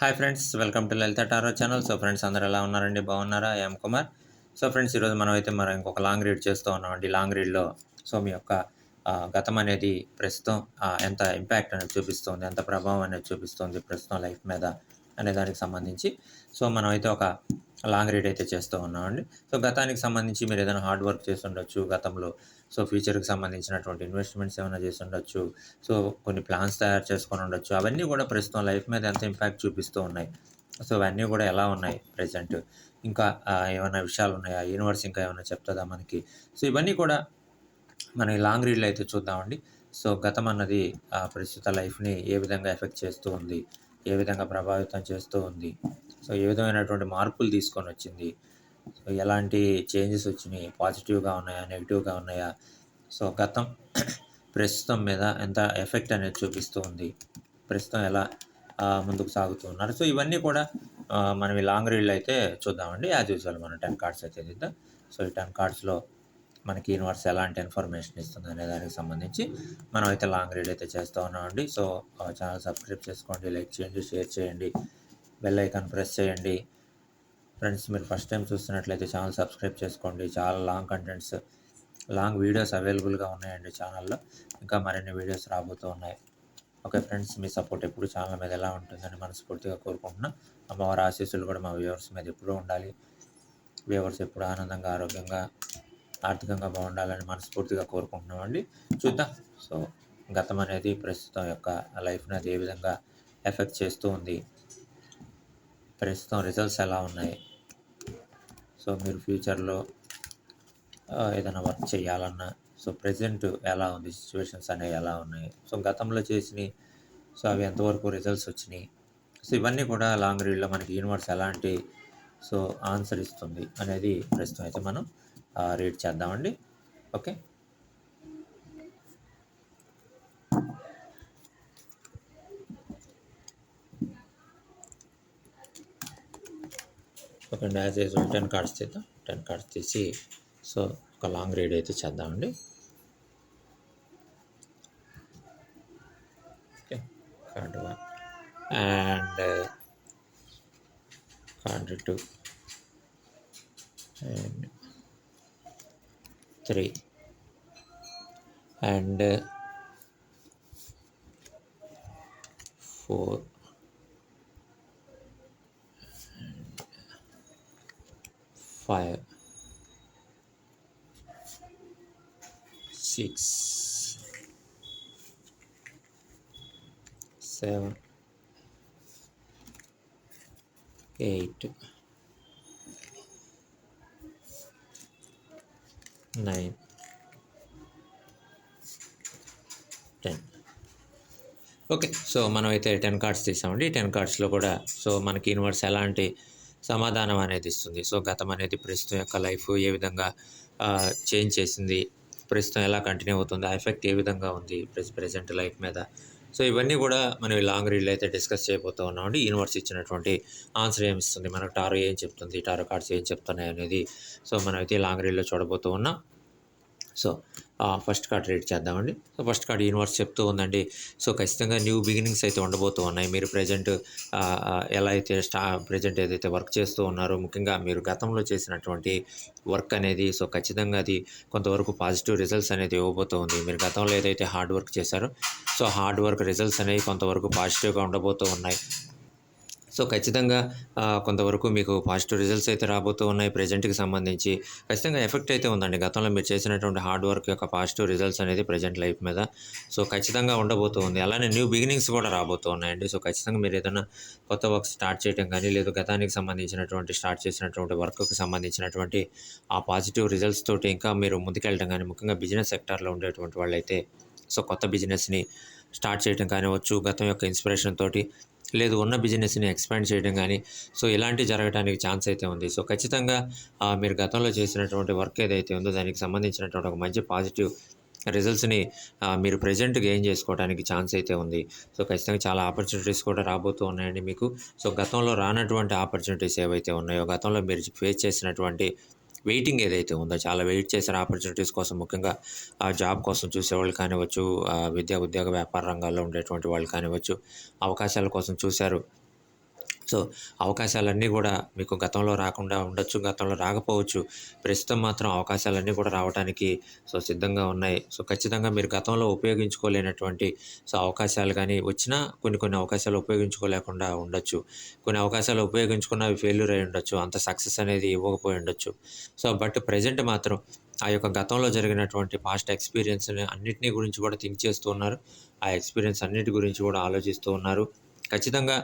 Hi friends welcome to Lalitha tarot channel so friends అందరు ఎలా ఉన్నారండి? బాగున్నారా? ఎం కుమార్ సో ఫ్రెండ్స్ ఈరోజు మనం అయితే మనం ఇంకొక లాంగ్ రీడ్ చేస్తూ ఉన్నామండి. లాంగ్ రీడ్లో సో మీ యొక్క గతం అనేది ప్రస్తుతం ఎంత ఇంపాక్ట్ అనేది చూపిస్తుంది ఎంత ప్రభావం అనేది చూపిస్తుంది ప్రస్తుతం లైఫ్ మీద. అనే దానికి సంబంధించి. సో మనం అయితే ఒక లాంగ్ రీడ్ అయితే చేస్తూ ఉన్నామండి. సో గతానికి సంబంధించి మీరు ఏదైనా హార్డ్ వర్క్ చేసి ఉండొచ్చు గతంలో. సో ఫ్యూచర్కి సంబంధించినటువంటి ఇన్వెస్ట్మెంట్స్ ఏమైనా చేసి ఉండొచ్చు సో కొన్ని ప్లాన్స్ తయారు చేసుకొని ఉండొచ్చు. అవన్నీ కూడా ప్రస్తుతం లైఫ్ మీద ఎంత ఇంపాక్ట్ చూపిస్తూ ఉన్నాయి. సో అవన్నీ కూడా ఎలా ఉన్నాయి ప్రజెంట్? ఇంకా ఏమైనా విషయాలు ఉన్నాయా? యూనివర్స్ ఇంకా ఏమైనా చెప్తుందా మనకి? సో ఇవన్నీ కూడా మన లాంగ్ రీడ్లో అయితే చూద్దామండి. సో గతం అన్నది ప్రస్తుత లైఫ్ని ఏ విధంగా ఎఫెక్ట్ చేస్తూ ఉంది? ఏ విధంగా ప్రభావితం చేస్తూ ఉంది. సో ఏ విధమైనటువంటి మార్పులు తీసుకొని వచ్చింది. సో ఎలాంటి చేంజెస్ వచ్చినాయి? పాజిటివ్గా ఉన్నాయా? నెగిటివ్గా ఉన్నాయా? సో గతం ప్రస్తుతం మీద ఎంత ఎఫెక్ట్ అనేది చూపిస్తూ ఉంది. ప్రస్తుతం ఎలా ముందుకు సాగుతూ ఉన్నారు. సో ఇవన్నీ కూడా మనం ఈ లాంగ్ రీడ్లు అయితే చూద్దామండి. యాజ్ యూజువల్ మనం టెన్ కార్డ్స్ అయితే తీద్దాం సో ఈ టెన్ కార్డ్స్లో మనకి యూనివర్స్ ఎలాంటి ఇన్ఫర్మేషన్ ఇస్తుంది అనే దానికి సంబంధించి మనం అయితే లాంగ్ రీడ్ అయితే చేస్తూ ఉన్నామండి. సో ఛానల్ సబ్స్క్రైబ్ చేసుకోండి లైక్ చేయండి షేర్ చేయండి బెల్ ఐకాన్ ప్రెస్ చేయండి. ఫ్రెండ్స్ మీరు ఫస్ట్ టైం చూస్తున్నట్లయితే ఛానల్ సబ్స్క్రైబ్ చేసుకోండి. చాలా లాంగ్ కంటెంట్స్ లాంగ్ వీడియోస్ అవైలబుల్గా ఉన్నాయండి ఛానల్లో ఇంకా మరిన్ని వీడియోస్ రాబోతూ ఉన్నాయి. ఓకే ఫ్రెండ్స్ మీ సపోర్ట్ ఎప్పుడు ఛానల్ మీద ఎలా ఉంటుందని మనస్ఫూర్తిగా కోరుకుంటున్నాం. అమ్మవారి ఆశీస్సులు కూడా మా వ్యూవర్స్ మీద ఎప్పుడూ ఉండాలి. వ్యూవర్స్ ఎప్పుడు ఆనందంగా ఆరోగ్యంగా ఆర్థికంగా బాగుండాలని మనస్ఫూర్తిగా కోరుకుంటున్నామండి. చూద్దాం. సో గతం అనేది ప్రస్తుతం యొక్క లైఫ్ని అది ఏ విధంగా ఎఫెక్ట్ చేస్తూ ఉంది. ప్రస్తుతం రిజల్ట్స్ ఎలా ఉన్నాయి? సో మీరు ఫ్యూచర్లో ఏదైనా వర్క్ చేయాలన్నా సో ప్రజెంట్ ఎలా ఉంది? సిచ్యువేషన్స్ అనేవి ఎలా ఉన్నాయి? సో గతంలో చేసినవి సో అవి ఎంతవరకు రిజల్ట్స్ వచ్చినాయి? సో ఇవన్నీ కూడా లాంగ్ రీడ్లో మనకి యూనివర్స్ ఎలాంటి సో ఆన్సర్ ఇస్తుంది అనేది ప్రస్తుతం అయితే మనం రీడ్ చేద్దామండి. ఓకే. ఓకే అండి. యాజ్ యూజువల్ టెన్ కార్డ్స్ తీద్దాం. టెన్ కార్డ్స్ తీసి సో ఒక లాంగ్ రీడ్ అయితే చేద్దామండి. Okay card one. And card two. And 3 and uh, 4 5 6 7 8 nine ten okay so మనం అయితే టెన్ కార్డ్స్ తీసామండి టెన్ కార్డ్స్లో కూడా సో మనకి యూనివర్స్ ఎలాంటి సమాధానం అనేది ఇస్తుంది? సో గతం అనేది ప్రస్తుతం యొక్క లైఫ్ ఏ విధంగా చేంజ్ చేసింది? ప్రస్తుతం ఎలా కంటిన్యూ అవుతుంది? ఆ ఎఫెక్ట్ ఏ విధంగా ఉంది? ప్రెసెంట్ లైఫ్ మీద సో ఇవన్నీ కూడా మనం లాంగ్ రీడ్లో అయితే డిస్కస్ చేయబోతూ ఉన్నామండి. యూనివర్స్ ఇచ్చినటువంటి ఆన్సర్ ఏమి ఇస్తుంది? మనకు టారో ఏం చెప్తుంది? టారో కార్డ్స్ ఏం చెప్తున్నాయి అనేది సో మనం అయితే లాంగ్ రీడ్లో చూడబోతూ ఉన్నాం. సో ఫస్ట్ కార్డ్ రీడ్ చేద్దామండి. సో ఫస్ట్ కార్డ్ యూనివర్స్ చెప్తూ ఉందండి. సో ఖచ్చితంగా న్యూ బిగినింగ్స్ అయితే ఉండబోతూ ఉన్నాయి. మీరు ప్రజెంట్ ఎలా అయితే స్టా ప్రజెంట్ ఏదైతే వర్క్ చేస్తూ ఉన్నారో ముఖ్యంగా మీరు గతంలో చేసినటువంటి వర్క్ అనేది సో ఖచ్చితంగా అది కొంతవరకు పాజిటివ్ రిజల్ట్స్ అనేది ఇవ్వబోతూ ఉంది. మీరు గతంలో ఏదైతే హార్డ్ వర్క్ చేశారో సో హార్డ్ వర్క్ రిజల్ట్స్ అనేవి కొంతవరకు పాజిటివ్గా ఉండబోతూ ఉన్నాయి. సో ఖచ్చితంగా కొంతవరకు మీకు పాజిటివ్ రిజల్ట్స్ అయితే రాబోతూ ఉన్నాయి ప్రజెంట్కి సంబంధించి. ఖచ్చితంగా ఎఫెక్ట్ అయితే ఉందండి. గతంలో మీరు చేసినటువంటి హార్డ్ వర్క్ యొక్క పాజిటివ్ రిజల్ట్స్ అనేది ప్రజెంట్ లైఫ్ మీద సో ఖచ్చితంగా ఉండబోతూ ఉంది. అలానే న్యూ బిగినింగ్స్ కూడా రాబోతూ ఉన్నాయండి. సో ఖచ్చితంగా మీరు ఏదైనా కొత్త వర్క్ స్టార్ట్ చేయడం కానీ లేదు గతానికి సంబంధించినటువంటి స్టార్ట్ చేసినటువంటి వర్క్కి సంబంధించినటువంటి ఆ పాజిటివ్ రిజల్ట్స్ తోటి ఇంకా మీరు ముందుకెళ్ళడం కానీ ముఖ్యంగా బిజినెస్ సెక్టార్లో ఉండేటువంటి వాళ్ళైతే సో కొత్త బిజినెస్ని స్టార్ట్ చేయడం కానివచ్చు గతం యొక్క ఇన్స్పిరేషన్ తోటి లేదు ఉన్న బిజినెస్ని ఎక్స్పాండ్ చేయడం కానీ సో ఇలాంటివి జరగడానికి ఛాన్స్ అయితే ఉంది. సో ఖచ్చితంగా మీరు గతంలో చేసినటువంటి వర్క్ ఏదైతే ఉందో దానికి సంబంధించినటువంటి ఒక మంచి పాజిటివ్ రిజల్ట్స్ని మీరు ప్రజెంట్ గెయిన్ చేసుకోవడానికి ఛాన్స్ అయితే ఉంది. సో ఖచ్చితంగా చాలా ఆపర్చునిటీస్ కూడా రాబోతూ ఉన్నాయండి మీకు. సో గతంలో రానటువంటి ఆపర్చునిటీస్ ఏవైతే ఉన్నాయో గతంలో మీరు ఫేస్ చేసినటువంటి వెయిటింగ్ ఏదైతే ఉందో చాలా వెయిట్ చేసిన ఆపర్చునిటీస్ కోసం ముఖ్యంగా ఆ జాబ్ కోసం చూసేవాళ్ళు కానివ్వచ్చు ఆ విద్యా ఉద్యోగ వ్యాపార రంగాల్లో ఉండేటువంటి వాళ్ళు కానివ్వచ్చు అవకాశాల కోసం చూశారు. సో అవకాశాలన్నీ కూడా మీకు గతంలో రాకుండా ఉండొచ్చు గతంలో రాకపోవచ్చు. ప్రస్తుతం మాత్రం అవకాశాలన్నీ కూడా రావడానికి సో సిద్ధంగా ఉన్నాయి. సో ఖచ్చితంగా మీరు గతంలో ఉపయోగించుకోలేనటువంటి సో అవకాశాలు కానీ వచ్చినా కొన్ని కొన్ని అవకాశాలు ఉపయోగించుకోలేకుండా ఉండొచ్చు. కొన్ని అవకాశాలు ఉపయోగించుకున్న అవి ఫెయిల్యూర్ అయి ఉండొచ్చు. అంత సక్సెస్ అనేది ఇవ్వకపోయి ఉండొచ్చు. సో బట్ ప్రజెంట్ మాత్రం ఆ యొక్క గతంలో జరిగినటువంటి పాస్ట్ ఎక్స్పీరియన్స్ని అన్నిటినీ గురించి కూడా థింక్ చేస్తూ ఉన్నారు. ఆ ఎక్స్పీరియన్స్ అన్నిటి గురించి కూడా ఆలోచిస్తూ ఉన్నారు. ఖచ్చితంగా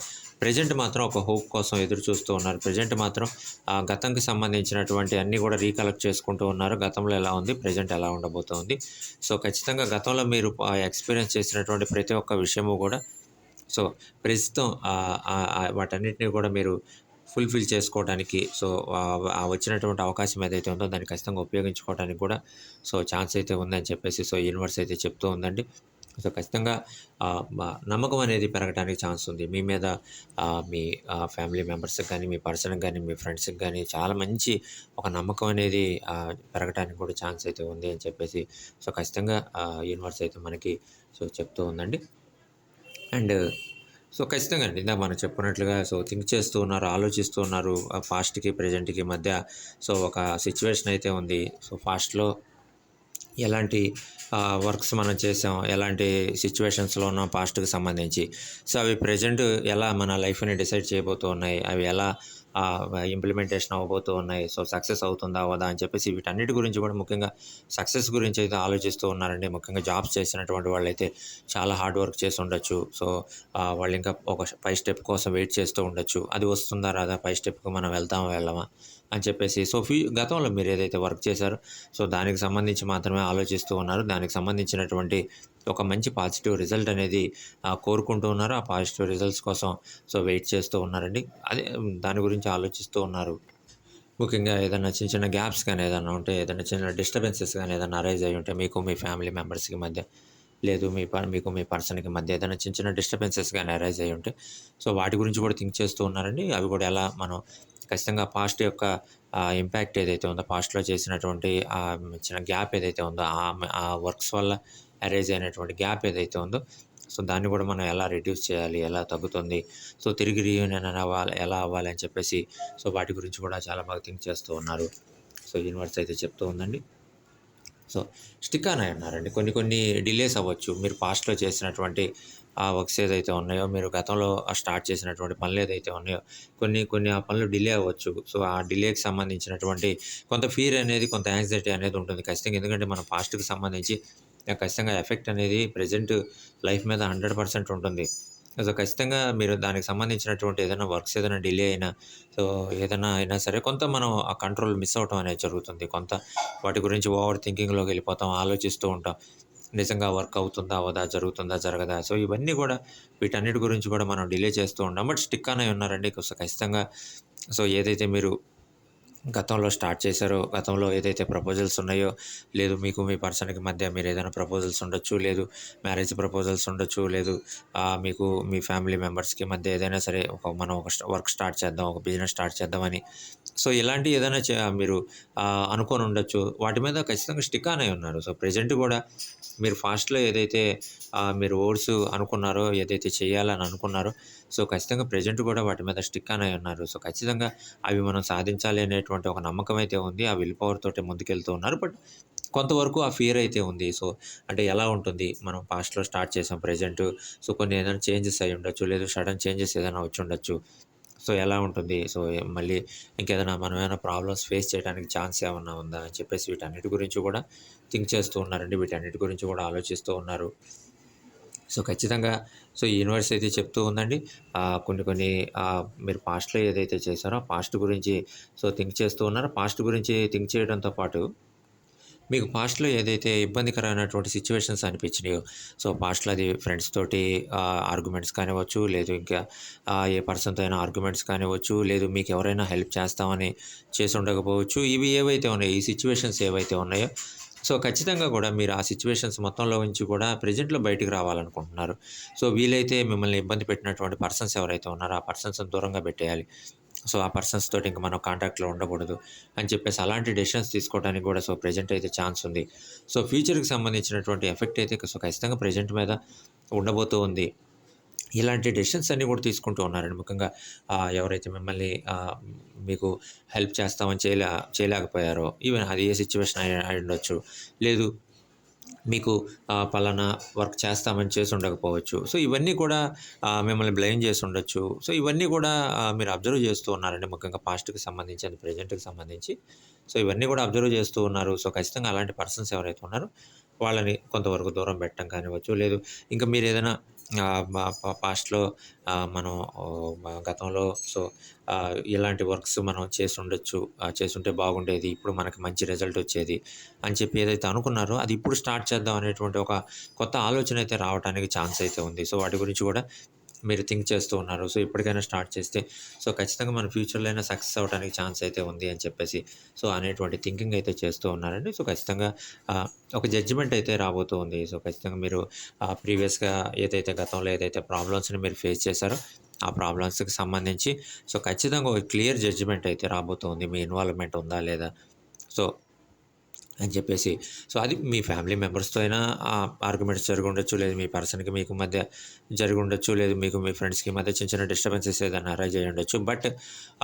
ప్రజెంట్ మాత్రం ఒక హోప్ కోసం ఎదురు చూస్తూ ఉన్నారు. ప్రజెంట్ మాత్రం ఆ గతంకి సంబంధించినటువంటి అన్నీ కూడా రీకలెక్ట్ చేసుకుంటూ ఉన్నారు. గతంలో ఎలా ఉంది ప్రజెంట్ ఎలా ఉండబోతోంది. సో ఖచ్చితంగా గతంలో మీరు ఎక్స్పీరియన్స్ చేసినటువంటి ప్రతి ఒక్క విషయము కూడా సో ప్రస్తుతం వాటన్నిటిని కూడా మీరు ఫుల్ఫిల్ చేసుకోవడానికి సో వచ్చినటువంటి అవకాశం ఏదైతే ఉందో దాన్ని ఖచ్చితంగా ఉపయోగించుకోవడానికి కూడా సో ఛాన్స్ అయితే ఉందని చెప్పేసి సో యూనివర్స్ అయితే చెప్తూ ఉందండి. సో ఖచ్చితంగా నమ్మకం అనేది పెరగడానికి ఛాన్స్ ఉంది. మీ మీద మీ ఫ్యామిలీ మెంబర్స్కి కానీ మీ పర్సన్కి కానీ మీ ఫ్రెండ్స్కి కానీ చాలా మంచి ఒక నమ్మకం అనేది పెరగడానికి కూడా ఛాన్స్ అయితే ఉంది అని చెప్పేసి సో ఖచ్చితంగా యూనివర్స్ అయితే మనకి సో చెప్తూ ఉందండి. అండ్ సో ఖచ్చితంగా అండి ఇందాక మనం చెప్పుకున్నట్లుగా సో థింక్ చేస్తూ ఉన్నారు ఆలోచిస్తూ ఉన్నారు ఫాస్ట్కి ప్రజెంట్కి మధ్య సో ఒక సిచ్యువేషన్ అయితే ఉంది. సో ఫాస్ట్లో ఎలాంటి వర్క్స్ మనం చేసాం ఎలాంటి సిచ్యువేషన్స్లో ఉన్నాం పాస్ట్కి సంబంధించి. సో అవి ప్రజెంట్ ఎలా మన లైఫ్ని డిసైడ్ చేయబోతూ ఉన్నాయి అవి ఎలా ఇంప్లిమెంటేషన్ అవ్వబోతూ ఉన్నాయి. సో సక్సెస్ అవుతుందా అవదా అని చెప్పేసి వీటన్నిటి గురించి కూడా ముఖ్యంగా సక్సెస్ గురించి అయితే ఆలోచిస్తూ ఉన్నారండి. ముఖ్యంగా జాబ్స్ చేసినటువంటి వాళ్ళైతే చాలా హార్డ్ వర్క్ చేసి ఉండొచ్చు. సో వాళ్ళు ఇంకా ఒక పై స్టెప్ కోసం వెయిట్ చేస్తూ ఉండొచ్చు. అది వస్తుందా రాదా? పై స్టెప్కి మనం వెళ్తామా వెళ్ళమా? అని చెప్పేసి సో ఫ్యూ గతంలో మీరు ఏదైతే వర్క్ చేశారో సో దానికి సంబంధించి మాత్రమే ఆలోచిస్తూ ఉన్నారు. దానికి సంబంధించినటువంటి ఒక మంచి పాజిటివ్ రిజల్ట్ అనేది కోరుకుంటూ ఉన్నారు. ఆ పాజిటివ్ రిజల్ట్స్ కోసం సో వెయిట్ చేస్తూ ఉన్నారండి. అదే దాని గురించి ఆలోచిస్తూ ఉన్నారు. ముఖ్యంగా ఏదైనా చిన్న చిన్న గ్యాప్స్ కానీ ఏదైనా ఉంటే ఏదైనా చిన్న డిస్టర్బెన్సెస్ కానీ ఏదైనా అరైజ్ అయ్యి ఉంటే మీకు మీ ఫ్యామిలీ మెంబర్స్కి మధ్య లేదు మీ మీకు మీ పర్సన్కి మధ్య ఏదైనా చిన్న చిన్న డిస్టర్బెన్సెస్ కానీ అరైజ్ అయ్యి ఉంటే సో వాటి గురించి కూడా థింక్ చేస్తూ ఉన్నారండి. అవి కూడా ఎలా మనం ఖచ్చితంగా పాస్ట్ యొక్క ఇంపాక్ట్ ఏదైతే ఉందో పాస్ట్లో చేసినటువంటి చిన్న గ్యాప్ ఏదైతే ఉందో ఆ ఆ వర్క్స్ వల్ల అరేజ్ అయినటువంటి గ్యాప్ ఏదైతే ఉందో సో దాన్ని కూడా మనం ఎలా రిడ్యూస్ చేయాలి ఎలా తగ్గుతుంది సో తిరిగి రీయూనియన్ అవ్వాలి ఎలా అవ్వాలి అని చెప్పేసి సో వాటి గురించి కూడా చాలా బాగా థింక్ చేస్తూ ఉన్నారు. సో యూనివర్స్ అయితే చెప్తూ ఉందండి. సో స్టిక్ అని అన్నారండి. ఉన్నారండి కొన్ని కొన్ని డిలేస్ అవ్వచ్చు. మీరు పాస్ట్లో చేసినటువంటి ఆ వర్క్స్ ఏదైతే ఉన్నాయో మీరు గతంలో స్టార్ట్ చేసినటువంటి పనులు ఏదైతే ఉన్నాయో కొన్ని కొన్ని ఆ పనులు డిలే అవ్వచ్చు. సో ఆ డిలేకి సంబంధించినటువంటి కొంత ఫీర్ అనేది కొంత యాంగ్జైటీ అనేది ఉంటుంది ఖచ్చితంగా. ఎందుకంటే మన పాస్ట్కి సంబంధించి ఖచ్చితంగా ఎఫెక్ట్ అనేది ప్రజెంట్ లైఫ్ మీద హండ్రెడ్ పర్సెంట్ ఉంటుంది. సో ఖచ్చితంగా మీరు దానికి సంబంధించినటువంటి ఏదైనా వర్క్స్ ఏదైనా డిలే అయినా సో ఏదైనా అయినా సరే కొంత మనం ఆ కంట్రోల్ మిస్ అవటం అనేది జరుగుతుంది. కొంత వాటి గురించి ఓవర్ థింకింగ్లోకి వెళ్ళిపోతాం ఆలోచిస్తూ ఉంటాం. నిజంగా వర్క్ అవుతుందా అవదా జరుగుతుందా జరగదా? సో ఇవన్నీ కూడా వీటన్నిటి గురించి కూడా మనం డిలే చేస్తూ ఉంటాం. బట్ స్టిక్ అనే ఉన్నారండి. ఖచ్చితంగా సో ఏదైతే మీరు గతంలో స్టార్ట్ చేశారో గతంలో ఏదైతే ప్రపోజల్స్ ఉన్నాయో లేదు మీకు మీ పర్సన్కి మధ్య మీరు ఏదైనా ప్రపోజల్స్ ఉండొచ్చు లేదు మ్యారేజ్ ప్రపోజల్స్ ఉండొచ్చు లేదు మీకు మీ ఫ్యామిలీ మెంబర్స్కి మధ్య ఏదైనా సరే ఒక మనం ఒక వర్క్ స్టార్ట్ చేద్దాం ఒక బిజినెస్ స్టార్ట్ చేద్దామని సో ఇలాంటి ఏదైనా చే- మీరు అనుకొని ఉండొచ్చు. వాటి మీద ఖచ్చితంగా స్టిక్ అనే ఉన్నారు. సో ప్రజెంట్ కూడా మీరు ఫాస్ట్లో ఏదైతే మీరు ఓట్స్ అనుకున్నారో ఏదైతే చేయాలని అనుకున్నారో సో ఖచ్చితంగా ప్రజెంట్ కూడా వాటి మీద స్టిక్ అనే ఉన్నారు. సో ఖచ్చితంగా అవి మనం సాధించాలి అనేటువంటి ఒక నమ్మకం అయితే ఉంది. ఆ విల్ పవర్ తోటి ముందుకెళ్తూ ఉన్నారు. బట్ కొంతవరకు ఆ ఫియర్ అయితే ఉంది. సో అంటే ఎలా ఉంటుంది? మనం పాస్ట్లో స్టార్ట్ చేసాం ప్రజెంట్. సో కొన్ని ఏదైనా చేంజెస్ అయి ఉండొచ్చు. లేదు సడన్ చేంజెస్ ఏదైనా వచ్చి ఉండొచ్చు. సో ఎలా ఉంటుంది? సో మళ్ళీ ఇంకేదైనా మనం ఏమైనా ప్రాబ్లమ్స్ ఫేస్ చేయడానికి ఛాన్స్ ఏమన్నా ఉందా? అని చెప్పేసి వీటన్నిటి గురించి కూడా థింక్ చేస్తూ ఉన్నారండి. వీటన్నిటి గురించి కూడా ఆలోచిస్తూ ఉన్నారు. సో ఖచ్చితంగా సో ఈ యూనివర్స్ అయితే చెప్తూ ఉందండి. కొన్ని కొన్ని మీరు పాస్ట్లో ఏదైతే చేశారో పాస్ట్ గురించి సో థింక్ చేస్తూ ఉన్నారో. పాస్ట్ గురించి థింక్ చేయడంతో పాటు మీకు పాస్ట్లో ఏదైతే ఇబ్బందికరమైనటువంటి సిచ్యువేషన్స్ అనిపించినాయో సో పాస్ట్లో అది ఫ్రెండ్స్ తోటి ఆర్గ్యుమెంట్స్ కానివ్వచ్చు లేదు ఇంకా ఏ పర్సన్తో అయినా ఆర్గ్యుమెంట్స్ కానివ్వచ్చు లేదు మీకు ఎవరైనా హెల్ప్ చేస్తామని చేసి ఉండకపోవచ్చు ఇవి ఏవైతే ఉన్నాయో ఈ సిచ్యువేషన్స్ ఏవైతే ఉన్నాయో సో ఖచ్చితంగా కూడా మీరు ఆ సిచ్యువేషన్స్ మొత్తంలో ఉంచి కూడా ప్రజెంట్లో బయటికి రావాలనుకుంటున్నారు. సో వీలైతే మిమ్మల్ని ఇబ్బంది పెట్టినటువంటి పర్సన్స్ ఎవరైతే ఉన్నారో ఆ పర్సన్స్ దూరంగా పెట్టేయాలి. సో ఆ పర్సన్స్ తోటి ఇంకా మనం కాంటాక్ట్లో ఉండకూడదు అని చెప్పేసి అలాంటి డెసిషన్స్ తీసుకోవడానికి కూడా సో ప్రజెంట్ అయితే ఛాన్స్ ఉంది. సో ఫ్యూచర్కి సంబంధించినటువంటి ఎఫెక్ట్ అయితే సో ఖచ్చితంగా ప్రజెంట్ మీద ఉండబోతూ ఉంది. ఇలాంటి డెసిషన్స్ అన్నీ కూడా తీసుకుంటూ ఉన్నారండి. ముఖ్యంగా ఎవరైతే మిమ్మల్ని మీకు హెల్ప్ చేస్తామని చేయలే చేయలేకపోయారో ఈవెన్ అది ఏ సిచ్యువేషన్ అయి అయి ఉండొచ్చు లేదు మీకు పలానా వర్క్ చేస్తామని చేసి ఉండకపోవచ్చు. సో ఇవన్నీ కూడా మిమ్మల్ని బ్లేమ్ చేసి ఉండొచ్చు. సో ఇవన్నీ కూడా మీరు అబ్జర్వ్ చేస్తూ ఉన్నారండి ముఖ్యంగా పాస్ట్కి సంబంధించి అండ్ ప్రజెంట్కి సంబంధించి. సో ఇవన్నీ కూడా అబ్జర్వ్ చేస్తూ ఉన్నారు. సో ఖచ్చితంగా అలాంటి పర్సన్స్ ఎవరైతే ఉన్నారో వాళ్ళని కొంతవరకు దూరం పెట్టడం కానివ్వచ్చు లేదు ఇంకా మీరు ఏదైనా పాస్ట్లో మనం గతంలో సో ఇలాంటి వర్క్స్ మనం చేసి ఉండొచ్చు చేసుంటే బాగుండేది ఇప్పుడు మనకి మంచి రిజల్ట్ వచ్చేది అని చెప్పి ఏదైతే అనుకున్నారో అది ఇప్పుడు స్టార్ట్ చేద్దాం అనేటువంటి ఒక కొత్త ఆలోచన అయితే రావడానికి ఛాన్స్ అయితే ఉంది. సో వాటి గురించి కూడా మీరు థింక్ చేస్తూ ఉన్నారు. సో ఇప్పటికైనా స్టార్ట్ చేస్తే సో ఖచ్చితంగా మన ఫ్యూచర్లో అయినా సక్సెస్ అవడానికి ఛాన్స్ అయితే ఉంది అని చెప్పేసి సో అనేటువంటి థింకింగ్ అయితే చేస్తూ ఉన్నారండి. సో ఖచ్చితంగా ఒక జడ్జిమెంట్ అయితే రాబోతూ ఉంది. సో ఖచ్చితంగా మీరు ప్రీవియస్గా ఏదైతే గతంలో ఏదైతే ప్రాబ్లమ్స్ని మీరు ఫేస్ చేశారో ఆ ప్రాబ్లమ్స్కి సంబంధించి సో ఖచ్చితంగా ఒక క్లియర్ జడ్జిమెంట్ అయితే రాబోతుంది మీ ఇన్వాల్వ్మెంట్ ఉందా లేదా? సో అని చెప్పేసి. సో అది మీ ఫ్యామిలీ మెంబర్స్తో అయినా ఆర్గ్యుమెంట్స్ జరిగి ఉండొచ్చు లేదు మీ పర్సన్కి మీకు మధ్య జరిగి ఉండొచ్చు లేదు మీకు మీ ఫ్రెండ్స్కి మధ్య చిన్న చిన్న డిస్టర్బెన్సెస్ ఏదైనా అరైజ్ అయ్యి ఉండొచ్చు. బట్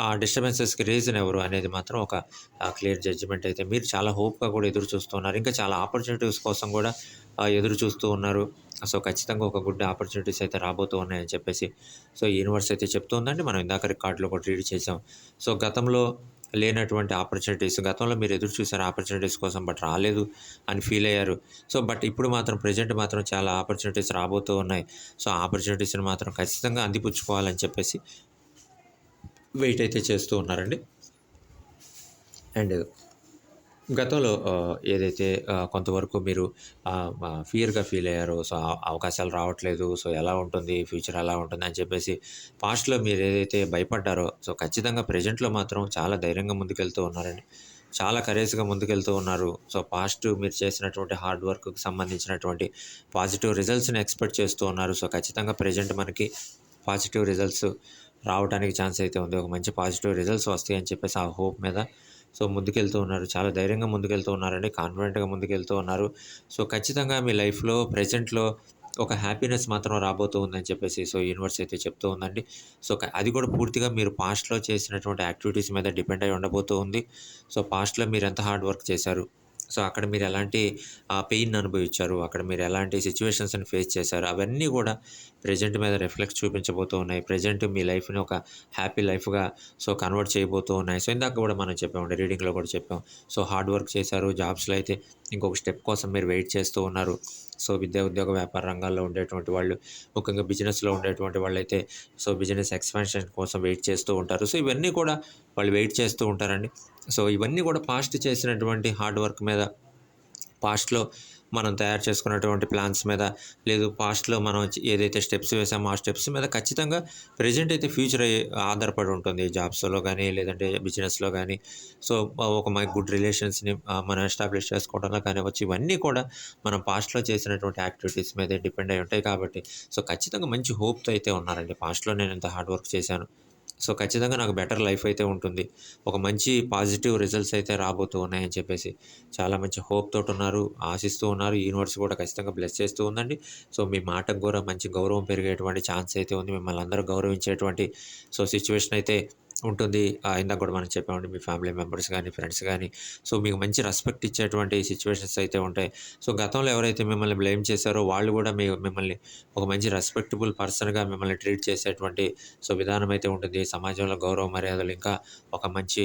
ఆ డిస్టర్బెన్సెస్కి రీజన్ ఎవరు అనేది మాత్రం ఒక క్లియర్ జడ్జిమెంట్ అయితే మీరు చాలా హోప్గా కూడా ఎదురు చూస్తున్నారు ఇంకా చాలా ఆపర్చునిటీస్ కోసం కూడా ఎదురు చూస్తూ ఉన్నారు. సో ఖచ్చితంగా ఒక గుడ్ ఆపర్చునిటీస్ అయితే రాబోతూ ఉన్నాయని చెప్పేసి సో యూనివర్స్ అయితే చెప్తుందండి మనం ఇందాక రికార్డులో కూడా రీడ్ చేసాం సో గతంలో లేనటువంటి ఆపర్చునిటీస్ గతంలో మీరు ఎదురు చూసారు ఆపర్చునిటీస్ కోసం బట్ రాలేదు అని ఫీల్ అయ్యారు. సో బట్ ఇప్పుడు మాత్రం ప్రజెంట్ మాత్రం చాలా ఆపర్చునిటీస్ రాబోతూ ఉన్నాయి. సో ఆపర్చునిటీస్ని మాత్రం ఖచ్చితంగా అందిపుచ్చుకోవాలని చెప్పేసి వెయిట్ అయితే చేస్తూ ఉన్నారండి. అండ్ గతంలో ఏదైతే కొంతవరకు మీరు ఫియర్గా ఫీల్ అయ్యారో సో అవకాశాలు రావట్లేదు సో ఎలా ఉంటుంది ఫ్యూచర్ ఎలా ఉంటుంది అని చెప్పేసి పాస్ట్లో మీరు ఏదైతే భయపడ్డారో సో ఖచ్చితంగా ప్రజెంట్లో మాత్రం చాలా ధైర్యంగా ముందుకెళ్తూ ఉన్నారండి. చాలా కరేజ్గా ముందుకెళ్తూ ఉన్నారు. సో పాస్ట్ మీరు చేసినటువంటి హార్డ్ వర్క్కి సంబంధించినటువంటి పాజిటివ్ రిజల్ట్స్ని ఎక్స్పెక్ట్ చేస్తూ ఉన్నారు. సో ఖచ్చితంగా ప్రజెంట్ మనకి పాజిటివ్ రిజల్ట్స్ రావడానికి ఛాన్స్ అయితే ఉంది. ఒక మంచి పాజిటివ్ రిజల్ట్స్ వస్తాయి అని చెప్పేసి ఆ హోప్ మీద సో ముందుకెళ్తూ ఉన్నారు. చాలా ధైర్యంగా ముందుకెళ్తూ ఉన్నారండి. కాన్ఫిడెంట్గా ముందుకెళ్తూ ఉన్నారు. సో ఖచ్చితంగా మీ లైఫ్లో ప్రజెంట్లో ఒక హ్యాపీనెస్ మాత్రం రాబోతూ ఉందని చెప్పేసి సో యూనివర్స్ అయితే చెప్తూ ఉందండి. సో అది కూడా పూర్తిగా మీరు పాస్ట్లో చేసినటువంటి యాక్టివిటీస్ మీద డిపెండ్ అయి ఉండబోతూ ఉంది. సో పాస్ట్లో మీరు ఎంత హార్డ్ వర్క్ చేశారు? సో అక్కడ మీరు ఎలాంటి పెయిన్ అనుభవించారు? అక్కడ మీరు ఎలాంటి సిచ్యువేషన్స్ని ఫేస్ చేశారు? అవన్నీ కూడా ప్రజెంట్ మీద రిఫ్లెక్ట్ చూపించబోతూ ఉన్నాయి. ప్రజెంట్ మీ లైఫ్ని ఒక హ్యాపీ లైఫ్గా సో కన్వర్ట్ చేయబోతూ ఉన్నాయి. సో ఇందాక కూడా మనం చెప్పామండి రీడింగ్లో కూడా చెప్పాం. సో హార్డ్ వర్క్ చేశారు. జాబ్స్లో అయితే ఇంకొక స్టెప్ కోసం మీరు వెయిట్ చేస్తూ ఉన్నారు. సో విద్యా ఉద్యోగ వ్యాపార రంగాల్లో ఉండేటువంటి వాళ్ళు ముఖ్యంగా బిజినెస్లో ఉండేటువంటి వాళ్ళైతే సో బిజినెస్ ఎక్స్పాన్షన్ కోసం వెయిట్ చేస్తూ ఉంటారు. సో ఇవన్నీ కూడా వాళ్ళు వెయిట్ చేస్తూ ఉంటారండి. సో ఇవన్నీ కూడా పాస్ట్ చేసినటువంటి హార్డ్ వర్క్ మీద పాస్ట్లో మనం తయారు చేసుకున్నటువంటి ప్లాన్స్ మీద లేదు పాస్ట్లో మనం ఏదైతే స్టెప్స్ వేసామో ఆ స్టెప్స్ మీద ఖచ్చితంగా ప్రజెంట్ అయితే ఫ్యూచర్ ఆధారపడి ఉంటుంది. జాబ్స్లో కానీ లేదంటే బిజినెస్లో కానీ సో ఒక మై గుడ్ రిలేషన్స్ని మనం ఎస్టాబ్లిష్ చేసుకోవడంలో వచ్చి ఇవన్నీ కూడా మనం పాస్ట్లో చేసినటువంటి యాక్టివిటీస్ మీద డిపెండ్ అయి ఉంటాయి కాబట్టి. సో ఖచ్చితంగా మంచి హోప్తో అయితే ఉన్నారండి. పాస్ట్లో నేను ఇంత హార్డ్ వర్క్ చేశాను. సో ఖచ్చితంగా నాకు బెటర్ లైఫ్ అయితే ఉంటుంది. ఒక మంచి పాజిటివ్ రిజల్ట్స్ అయితే రాబోతూ ఉన్నాయని చెప్పేసి చాలా మంచి హోప్ తోటి ఉన్నారు ఆశిస్తూ ఉన్నారు. యూనివర్స్ కూడా ఖచ్చితంగా బ్లెస్ చేస్తూ ఉందండి. సో మీ మాటకు కూడా మంచి గౌరవం పెరిగేటువంటి ఛాన్స్ అయితే ఉంది. మిమ్మల్ని అందరూ గౌరవించేటువంటి సో సిచ్యువేషన్ అయితే ఉంటుంది. ఇందాక కూడా మనం చెప్పామండి మీ ఫ్యామిలీ మెంబర్స్ కానీ ఫ్రెండ్స్ కానీ సో మీకు మంచి రెస్పెక్ట్ ఇచ్చేటువంటి సిచ్యువేషన్స్ అయితే ఉంటాయి. సో గతంలో ఎవరైతే మిమ్మల్ని బ్లేమ్ చేశారో వాళ్ళు కూడా మీ మిమ్మల్ని ఒక మంచి రెస్పెక్టబుల్ పర్సన్గా మిమ్మల్ని ట్రీట్ చేసేటువంటి సో విధానం అయితే ఉంటుంది. సమాజంలో గౌరవ మర్యాదలు ఇంకా ఒక మంచి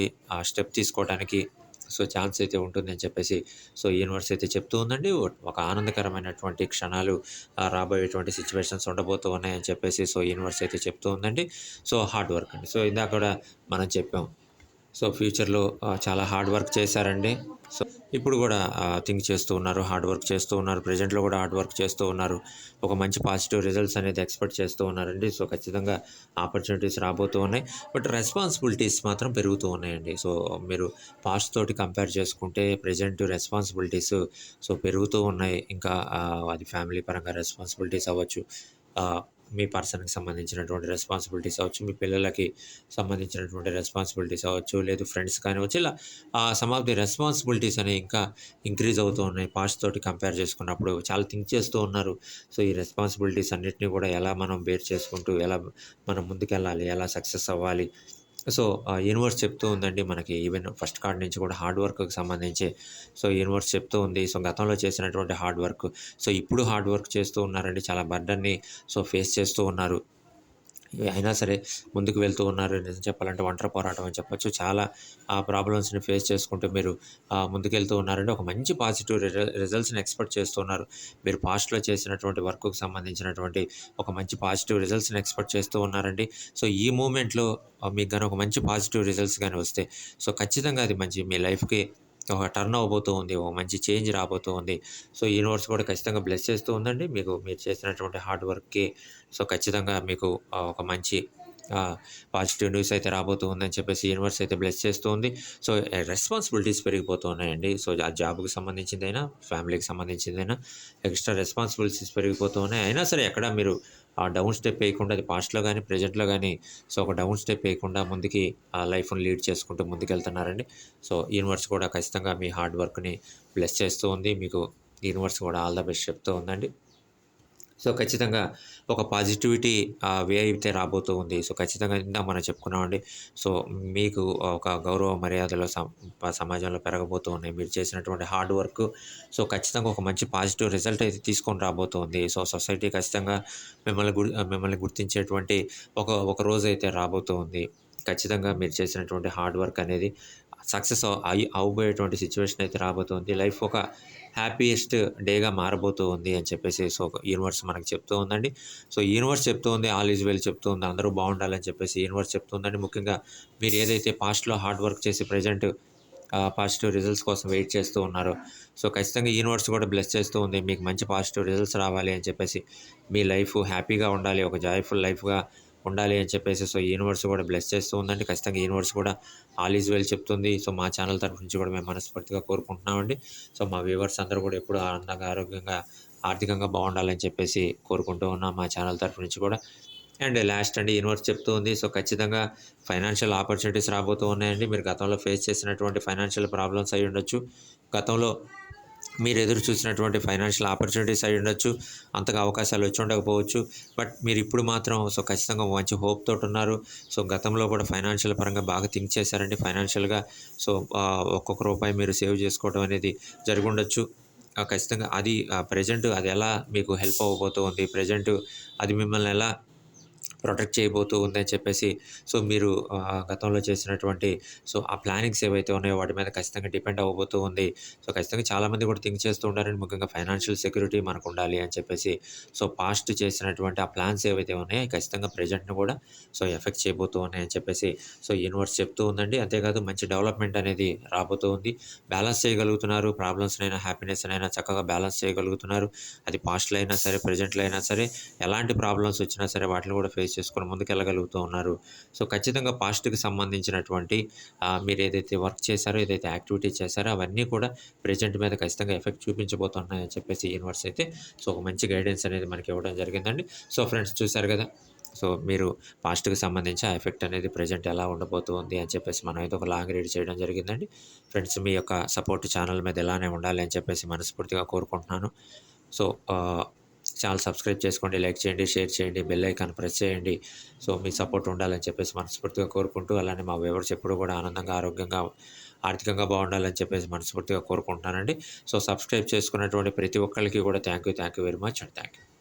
స్టెప్ తీసుకోవడానికి సో ఛాన్స్ అయితే ఉంటుందని చెప్పేసి సో యూనివర్స్ అయితే చెప్తూ ఉందండి. ఒక ఆనందకరమైనటువంటి క్షణాలు రాబోయేటువంటి సిచ్యువేషన్స్ ఉండబోతూ ఉన్నాయని చెప్పేసి సో యూనివర్స్ అయితే చెప్తూ ఉందండి. సో హార్డ్ వర్క్ అండి. సో ఇందాక కూడా మనం చెప్పాం. సో ఫ్యూచర్లో చాలా హార్డ్ వర్క్ చేశారండి. సో ఇప్పుడు కూడా థింక్ చేస్తూ ఉన్నారు హార్డ్ వర్క్ చేస్తూ ఉన్నారు ప్రజెంట్లో కూడా హార్డ్ వర్క్ చేస్తూ ఉన్నారు. ఒక మంచి పాజిటివ్ రిజల్ట్స్ అనేది ఎక్స్పెక్ట్ చేస్తూ ఉన్నారండి. సో ఖచ్చితంగా ఆపర్చునిటీస్ రాబోతూ ఉన్నాయి. బట్ రెస్పాన్సిబిలిటీస్ మాత్రం పెరుగుతూ ఉన్నాయండి. సో మీరు పాస్ట్ తోటి కంపేర్ చేసుకుంటే ప్రజెంట్ రెస్పాన్సిబిలిటీస్ సో పెరుగుతూ ఉన్నాయి. ఇంకా అది ఫ్యామిలీ పరంగా రెస్పాన్సిబిలిటీస్ అవ్వచ్చు. మీ పర్సన్‌కి సంబంధించినటువంటి రెస్పాన్సిబిలిటీస్ అవ్వచ్చు, మీ పిల్లలకి సంబంధించినటువంటి రెస్పాన్సిబిలిటీస్ అవ్వచ్చు, లేదు ఫ్రెండ్స్ కానివ్వచ్చు. ఇలా సమ్ ఆఫ్ ది రెస్పాన్సిబిలిటీస్ అనేవి ఇంకా ఇంక్రీజ్ అవుతూ ఉన్నాయి. పాస్ట్ తోటి కంపేర్ చేసుకున్నప్పుడు చాలా థింక్ చేస్తూ ఉన్నారు. సో, ఈ రెస్పాన్సిబిలిటీస్ అన్నిటినీ కూడా ఎలా మనం బేర్ చేసుకుంటూ, ఎలా మనం ముందుకెళ్ళాలి, ఎలా సక్సెస్ అవ్వాలి. సో, యూనివర్స్ చెప్తూ ఉందండి మనకి ఈవెన్ ఫస్ట్ కార్డ్ నుంచి కూడా హార్డ్ వర్క్‌కి సంబంధించి సో, యూనివర్స్ చెప్తూ ఉంది. సో, గతంలో చేసినటువంటి హార్డ్ వర్క్ సో, ఇప్పుడు హార్డ్ వర్క్ చేస్తూ ఉన్నారండి. చాలా బర్డెన్‌ని సో, ఫేస్ చేస్తూ ఉన్నారు. అయినా సరే ముందుకు వెళ్తూ ఉన్నారు. నిజం చెప్పాలంటే ఒంటరి పోరాటం అని చెప్పొచ్చు. చాలా ఆ ప్రాబ్లమ్స్‌ని ఫేస్ చేసుకుంటూ మీరు ముందుకెళ్తూ ఉన్నారండి. ఒక మంచి పాజిటివ్ రిజ రిజల్ట్స్‌ని ఎక్స్‌పెక్ట్ చేస్తూ ఉన్నారు. మీరు పాస్ట్‌లో చేసినటువంటి వర్క్కు సంబంధించినటువంటి ఒక మంచి పాజిటివ్ రిజల్ట్స్‌ని ఎక్స్‌పెక్ట్ చేస్తూ ఉన్నారండి. సో, ఈ మూమెంట్‌లో మీకు కానీ ఒక మంచి పాజిటివ్ రిజల్ట్స్ కానీ వస్తే సో, ఖచ్చితంగా అది మంచి మీ లైఫ్‌కి ఒక టర్న్ అవబోతూ ఉంది. ఒక మంచి చేంజ్ రాబోతూ ఉంది. సో, యూనివర్స్ కూడా ఖచ్చితంగా బ్లెస్ చేస్తూ ఉందండి. మీకు మీరు చేసినటువంటి హార్డ్ వర్క్‌కి సో, ఖచ్చితంగా మీకు ఒక మంచి పాజిటివ్ న్యూస్ అయితే రాబోతూ ఉందని చెప్పేసి యూనివర్స్ అయితే బ్లెస్ చేస్తూ ఉంది. సో, రెస్పాన్సిబిలిటీస్ eh, పెరిగిపోతూ ఉన్నాయండి. సో, ఆ జాబ్‌కి సంబంధించిందైనా, ఫ్యామిలీకి సంబంధించిందైనా ఎక్స్‌ట్రా రెస్పాన్సిబిలిటీస్ పెరిగిపోతూ ఉన్నాయి. అయినా సరే ఎక్కడ మీరు ఆ డౌన్ స్టెప్ వేయకుండా అది పాస్ట్‌లో కానీ ప్రెజెంట్‌లో కానీ సో, ఒక డౌన్ స్టెప్ వేయకుండా ముందుకి ఆ లైఫ్‌ని లీడ్ చేసుకుంటూ ముందుకెళ్తున్నారండి. సో, యూనివర్స్ కూడా ఖచ్చితంగా మీ హార్డ్ వర్క్‌ని బ్లెస్ చేస్తూ ఉంది. మీకు యూనివర్స్ కూడా ఆల్ ద బెస్ట్ చెప్తూ ఉందండి. సో, ఖచ్చితంగా ఒక పాజిటివిటీ వే అయితే రాబోతూ ఉంది. సో, ఖచ్చితంగా ఇందాక మనం చెప్పుకున్నామండి. సో, మీకు ఒక గౌరవ మర్యాదలు సమాజంలో పెరగబోతూ ఉన్నాయి. మీరు చేసినటువంటి హార్డ్ వర్క్ సో, ఖచ్చితంగా ఒక మంచి పాజిటివ్ రిజల్ట్ అయితే తీసుకొని రాబోతుంది. సో, సొసైటీ ఖచ్చితంగా మిమ్మల్ని గుర్ మిమ్మల్ని గుర్తించేటువంటి ఒక ఒక రోజైతే రాబోతూ ఉంది. ఖచ్చితంగా మీరు చేసినటువంటి హార్డ్ వర్క్ అనేది సక్సెస్ అయి అవ్వబోయేటువంటి సిచ్యువేషన్ అయితే రాబోతుంది. లైఫ్ ఒక హ్యాపీయెస్ట్ డేగా మారబోతూ ఉంది అని చెప్పేసి సో, యూనివర్స్ మనకు చెప్తూ ఉందండి. సో, యూనివర్స్ చెప్తూ ఉంది. ఆల్ ఈజ్ వెల్ చెప్తూ ఉంది. అందరూ బాగుండాలని చెప్పేసి యూనివర్స్ చెప్తుందండి. ముఖ్యంగా మీరు ఏదైతే పాస్ట్‌లో హార్డ్ వర్క్ చేసి ప్రెజెంట్ పాజిటివ్ రిజల్ట్స్ కోసం వెయిట్ చేస్తూ ఉన్నారు సో, ఖచ్చితంగా యూనివర్స్ కూడా బ్లెస్ చేస్తూ ఉంది. మీకు మంచి పాజిటివ్ రిజల్ట్స్ రావాలి అని చెప్పేసి మీ లైఫ్ హ్యాపీగా ఉండాలి. ఒక జాయ్‌ఫుల్ లైఫ్‌గా ఉండాలి అని చెప్పేసి సో, యూనివర్స్ కూడా బ్లెస్ చేస్తూ ఉందండి. ఖచ్చితంగా యూనివర్స్ కూడా ఆల్ ఈజ్ వెల్ చెప్తుంది. సో, మా ఛానల్ తరఫు నుంచి కూడా మేము మనస్ఫూర్తిగా కోరుకుంటున్నామండి. సో, మా వ్యూవర్స్ అందరూ కూడా ఎప్పుడూ ఆనందంగా, ఆరోగ్యంగా, ఆర్థికంగా బాగుండాలని చెప్పేసి కోరుకుంటూ ఉన్నాం మా ఛానల్ తరఫు నుంచి కూడా. అండ్ లాస్ట్ అండి యూనివర్స్ చెప్తూ ఉంది. సో, ఖచ్చితంగా ఫైనాన్షియల్ ఆపర్చునిటీస్ రాబోతూ ఉన్నాయండి. మీరు గతంలో ఫేస్ చేసినటువంటి ఫైనాన్షియల్ ప్రాబ్లమ్స్ అయ్యుండొచ్చు. గతంలో మీరు ఎదురు చూసినటువంటి ఫైనాన్షియల్ ఆపర్చునిటీస్ అయి ఉండొచ్చు అంతగా అవకాశాలు వచ్చి ఉండకపోవచ్చు. బట్ మీరు ఇప్పుడు మాత్రం సో, ఖచ్చితంగా మంచి హోప్ తోటున్నారు. సో, గతంలో కూడా ఫైనాన్షియల్ పరంగా బాగా థింక్ చేశారండి. ఫైనాన్షియల్‌గా సో, ఒక్కొక్క రూపాయి మీరు సేవ్ చేసుకోవడం అనేది జరిగుండొచ్చు. ఆహ్, ఖచ్చితంగా అది ప్రజెంట్ ప్రెజెంట్ అది ఎలా మీకు హెల్ప్ అవ్వబోతూ ఉంది. ప్రెజెంట్ అది మిమ్మల్ని ఎలా ప్రొటెక్ట్ చేయబోతూ ఉందని చెప్పేసి సో, మీరు గతంలో చేసినటువంటి సో, ఆ ప్లానింగ్స్ ఏవైతే ఉన్నాయో వాటి మీద ఖచ్చితంగా డిపెండ్ అవ్వబోతూ ఉంది. సో, ఖచ్చితంగా చాలామంది కూడా థింక్ చేస్తూ ఉంటారండి. ముఖ్యంగా ఫైనాన్షియల్ సెక్యూరిటీ మనకు ఉండాలి అని చెప్పేసి. సో, పాస్ట్ చేసినటువంటి ఆ ప్లాన్స్ ఏవైతే ఉన్నాయో ఖచ్చితంగా ప్రెజెంట్‌ని కూడా సో, ఎఫెక్ట్ చేయబోతూ ఉన్నాయని చెప్పేసి సో, యూనివర్స్ చెప్తూ ఉందండి. అంతేకాదు మంచి డెవలప్‌మెంట్ అనేది రాబోతూ ఉంది. బ్యాలెన్స్ చేయగలుగుతున్నారు. ప్రాబ్లమ్స్‌నైనా, హ్యాపీనెస్‌నైనా చక్కగా బ్యాలెన్స్ చేయగలుగుతున్నారు. అది పాస్ట్‌లో అయినా సరే, ప్రజెంట్లో అయినా సరే ఎలాంటి ప్రాబ్లమ్స్ వచ్చినా సరే వాటిని కూడా ఫేస్ చేసుకొని ముందుకెళ్ళగలుగుతూ ఉన్నారు. సో, ఖచ్చితంగా పాస్ట్‌కి సంబంధించినటువంటి మీరు ఏదైతే వర్క్ చేశారో, ఏదైతే యాక్టివిటీ చేశారో అవన్నీ కూడా ప్రెజెంట్ మీద ఖచ్చితంగా ఎఫెక్ట్ చూపించబోతున్నాయని చెప్పేసి యూనివర్స్ అయితే సో, ఒక మంచి గైడెన్స్ అనేది మనకి ఇవ్వడం జరిగిందండి. సో, ఫ్రెండ్స్ చూశారు కదా! సో, మీరు పాస్ట్‌కి సంబంధించి ఆ ఎఫెక్ట్ అనేది ప్రెజెంట్ ఎలా ఉండబోతుంది అని చెప్పేసి మనం అయితే ఒక లాంగ్ రీడ్ చేయడం జరిగిందండి. ఫ్రెండ్స్ మీ యొక్క సపోర్ట్ ఛానల్ మీద ఇలానే ఉండాలి అని చెప్పేసి మనస్ఫూర్తిగా కోరుకుంటున్నాను. సో, ఛానల్ సబ్స్క్రైబ్ చేసుకోండి, లైక్ చేయండి, షేర్ చేయండి, బెల్ ఐకాన్ ప్రెస్ చేయండి. సో, మీ సపోర్ట్ ఉండాలని చెప్పేసి మనస్ఫూర్తిగా కోరుకుంటూ అలానే మా వ్యూవర్స్ ఎప్పుడు కూడా ఆనందంగా, ఆరోగ్యంగా, ఆర్థికంగా బాగుండాలని చెప్పేసి మనస్ఫూర్తిగా కోరుకుంటున్నానండి. సో, సబ్స్క్రైబ్ చేసుకున్నటువంటి ప్రతి ఒక్కరికి కూడా thank you, thank you very much and thank you.